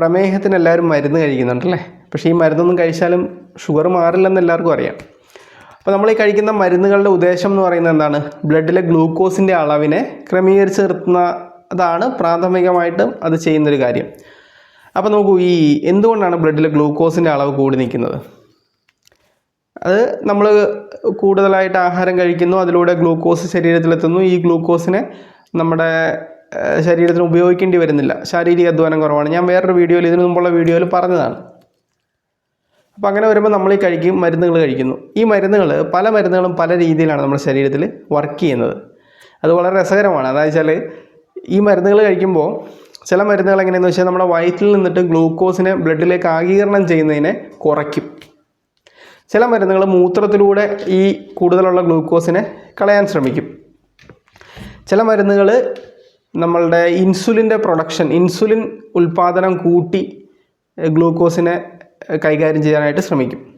പ്രമേഹത്തിന് എല്ലാവരും മരുന്ന് കഴിക്കുന്നുണ്ടല്ലേ? പക്ഷേ ഈ മരുന്നൊന്നും കഴിച്ചാലും ഷുഗർ മാറില്ലെന്ന് എല്ലാവർക്കും അറിയാം. അപ്പോൾ നമ്മൾ ഈ കഴിക്കുന്ന മരുന്നുകളുടെ ഉദ്ദേശം എന്ന് പറയുന്നത് എന്താണ്? ബ്ലഡിലെ ഗ്ലൂക്കോസിന്റെ അളവിനെ ക്രമീകരിച്ച് നിർത്തുന്ന അതാണ് പ്രാഥമികമായിട്ടും അത് ചെയ്യുന്നൊരു കാര്യം. അപ്പോൾ നോക്കൂ ഈ എന്തുകൊണ്ടാണ് ബ്ലഡിലെ ഗ്ലൂക്കോസിന്റെ അളവ് കൂടി നിൽക്കുന്നത്? അത് നമ്മൾ കൂടുതലായിട്ട് ആഹാരം കഴിക്കുന്നു അതിലൂടെ ഗ്ലൂക്കോസ് ശരീരത്തിലെത്തുന്നു. ഈ ഗ്ലൂക്കോസിനെ നമ്മുടെ ശരീരത്തിന് ഉപയോഗിക്കേണ്ടി വരുന്നില്ല. ശാരീരിക അധ്വാനം കുറവാണ്. ഞാൻ വേറൊരു വീഡിയോയിൽ ഇതിനു മുമ്പുള്ള വീഡിയോയിൽ പറഞ്ഞതാണ്. അപ്പോൾ അങ്ങനെ വരുമ്പോൾ നമ്മൾ ഈ കഴിക്കും മരുന്നുകൾ കഴിക്കുന്നു. ഈ മരുന്നുകൾ പല മരുന്നുകളും പല രീതിയിലാണ് നമ്മുടെ ശരീരത്തിൽ വർക്ക് ചെയ്യുന്നത്. അത് വളരെ രസകരമാണ്. അതായത് വെച്ചാൽ ഈ മരുന്നുകൾ കഴിക്കുമ്പോൾ ചില മരുന്നുകൾ എങ്ങനെയെന്ന് വെച്ചാൽ നമ്മുടെ വയറ്റിൽ നിന്നിട്ട് ഗ്ലൂക്കോസിനെ ബ്ലഡിലേക്ക് ആഗീകരണം ചെയ്യുന്നതിനെ കുറയ്ക്കും. ചില മരുന്നുകൾ മൂത്രത്തിലൂടെ ഈ കൂടുതലുള്ള ഗ്ലൂക്കോസിനെ കളയാൻ ശ്രമിക്കും. ചില മരുന്നുകൾ നമ്മളുടെ ഇൻസുലിന്റെ പ്രൊഡക്ഷൻ ഇൻസുലിൻ ഉൽപ്പാദനം കൂട്ടി ഗ്ലൂക്കോസിനെ കൈകാര്യം ചെയ്യാനായിട്ട് ശ്രമിക്കും.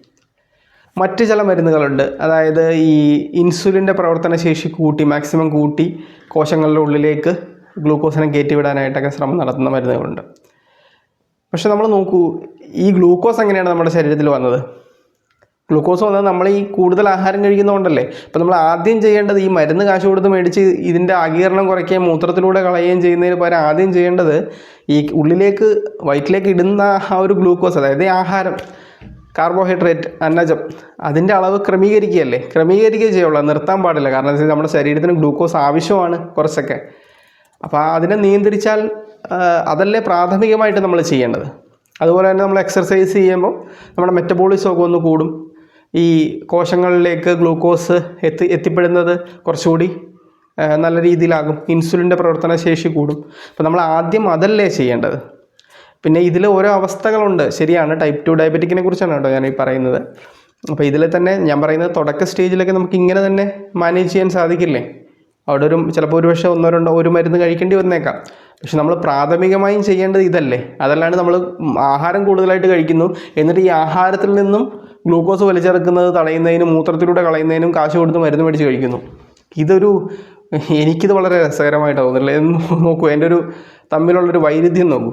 മറ്റ് ചില മരുന്നുകളുണ്ട്. അതായത് ഈ ഇൻസുലിന്റെ പ്രവർത്തന ശേഷി കൂട്ടി മാക്സിമം കൂട്ടി കോശങ്ങളുടെ ഉള്ളിലേക്ക് ഗ്ലൂക്കോസിനെ കയറ്റിവിടാനായിട്ടൊക്കെ ശ്രമം നടത്തുന്ന മരുന്നുകളുണ്ട്. പക്ഷെ നമ്മൾ നോക്കൂ ഈ ഗ്ലൂക്കോസ് എങ്ങനെയാണ് നമ്മുടെ ശരീരത്തിൽ വന്നത്? ഗ്ലൂക്കോസ് വന്നത് നമ്മൾ ഈ കൂടുതൽ ആഹാരം കഴിക്കുന്നതുകൊണ്ടല്ലേ? അപ്പോൾ നമ്മൾ ആദ്യം ചെയ്യേണ്ടത് ഈ മരുന്ന് കാശ് കൊടുത്ത് മേടിച്ച് ഇതിന്റെ ആഗീകരണം കുറയ്ക്കുകയും മൂത്രത്തിലൂടെ കളയുകയും ചെയ്യുന്നതിന് പകരം ആദ്യം ചെയ്യേണ്ടത് ഈ ഉള്ളിലേക്ക് വയറ്റിലേക്ക് ഇടുന്ന ആ ഒരു ഗ്ലൂക്കോസ് അതായത് ആഹാരം കാർബോഹൈഡ്രേറ്റ് അന്നജം അതിന്റെ അളവ് ക്രമീകരിക്കുകയല്ലേ? ക്രമീകരിക്കുക ചെയ്യുള്ളൂ നിർത്താൻ പാടില്ല. കാരണം എന്താ നമ്മുടെ ശരീരത്തിന് ഗ്ലൂക്കോസ് ആവശ്യമാണ് കുറച്ചൊക്കെ. അപ്പോൾ അതിനെ നിയന്ത്രിച്ചാൽ അതല്ലേ പ്രാഥമികമായിട്ട് നമ്മൾ ചെയ്യേണ്ടത്. അതുപോലെ തന്നെ നമ്മൾ എക്സർസൈസ് ചെയ്യുമ്പോൾ നമ്മുടെ മെറ്റബോളിസം ഒക്കെ ഒന്ന് കൂടും. ഈ കോശങ്ങളിലേക്ക് ഗ്ലൂക്കോസ് എത്തി എത്തിപ്പെടുന്നത് കുറച്ചുകൂടി നല്ല രീതിയിലാകും. ഇൻസുലിന്റെ പ്രവർത്തന ശേഷി കൂടും. അപ്പോൾ നമ്മൾ ആദ്യം അതല്ലേ ചെയ്യേണ്ടത്? പിന്നെ ഇതിൽ ഓരോ അവസ്ഥകളുണ്ട്. ശരിയാണ് ടൈപ്പ് ടു ഡയബറ്റിക്കിനെ കുറിച്ചാണ് കേട്ടോ ഞാൻ ഈ പറയുന്നത്. അപ്പോൾ ഇതിൽ തന്നെ ഞാൻ പറയുന്നത് തുടക്ക സ്റ്റേജിലൊക്കെ നമുക്ക് ഇങ്ങനെ തന്നെ മാനേജ് ചെയ്യാൻ സാധിക്കില്ലേ? അവിടെ ഒരു ചിലപ്പോൾ ഒരു പക്ഷേ ഒന്നോ രണ്ടോ ഒരു മരുന്ന് കഴിക്കേണ്ടി വന്നേക്കാം. പക്ഷെ നമ്മൾ പ്രാഥമികമായും ചെയ്യേണ്ടത് ഇതല്ലേ? അതല്ലാണ്ട് നമ്മൾ ആഹാരം കൂടുതലായിട്ട് കഴിക്കുന്നു. എന്നിട്ട് ഈ ആഹാരത്തിൽ നിന്നും ഗ്ലൂക്കോസ് വലിച്ചെടുക്കുന്നത് തടയുന്നതിനും മൂത്രത്തിലൂടെ കളയുന്നതിനും കാശ് കൊടുത്ത് മരുന്ന് മേടിച്ച് കഴിക്കുന്നു. ഇതൊരു എനിക്കിത് വളരെ രസകരമായിട്ട് തോന്നുന്നില്ല. നോക്കൂ എന്റെ ഒരു തമ്മിലുള്ളൊരു വൈരുദ്ധ്യം നോക്കൂ.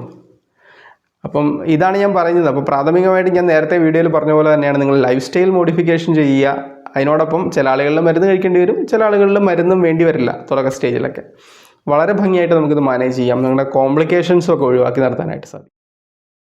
അപ്പം ഇതാണ് ഞാൻ പറയുന്നത്. അപ്പോൾ പ്രാഥമികമായിട്ട് ഞാൻ നേരത്തെ വീഡിയോയിൽ പറഞ്ഞ പോലെ തന്നെയാണ് നിങ്ങൾ ലൈഫ് സ്റ്റൈൽ മോഡിഫിക്കേഷൻ ചെയ്യുക. അതിനോടൊപ്പം ചില ആളുകളിൽ മരുന്ന് കഴിക്കേണ്ടി വരും ചില ആളുകളിൽ മരുന്നും വേണ്ടി വരില്ല തുടക്ക സ്റ്റേജിലൊക്കെ വളരെ ഭംഗിയായിട്ട് നമുക്കിത് മാനേജ് ചെയ്യാം. നിങ്ങളുടെ കോംപ്ലിക്കേഷൻസും ഒക്കെ ഒഴിവാക്കി നടത്താനായിട്ട് സാധിക്കും.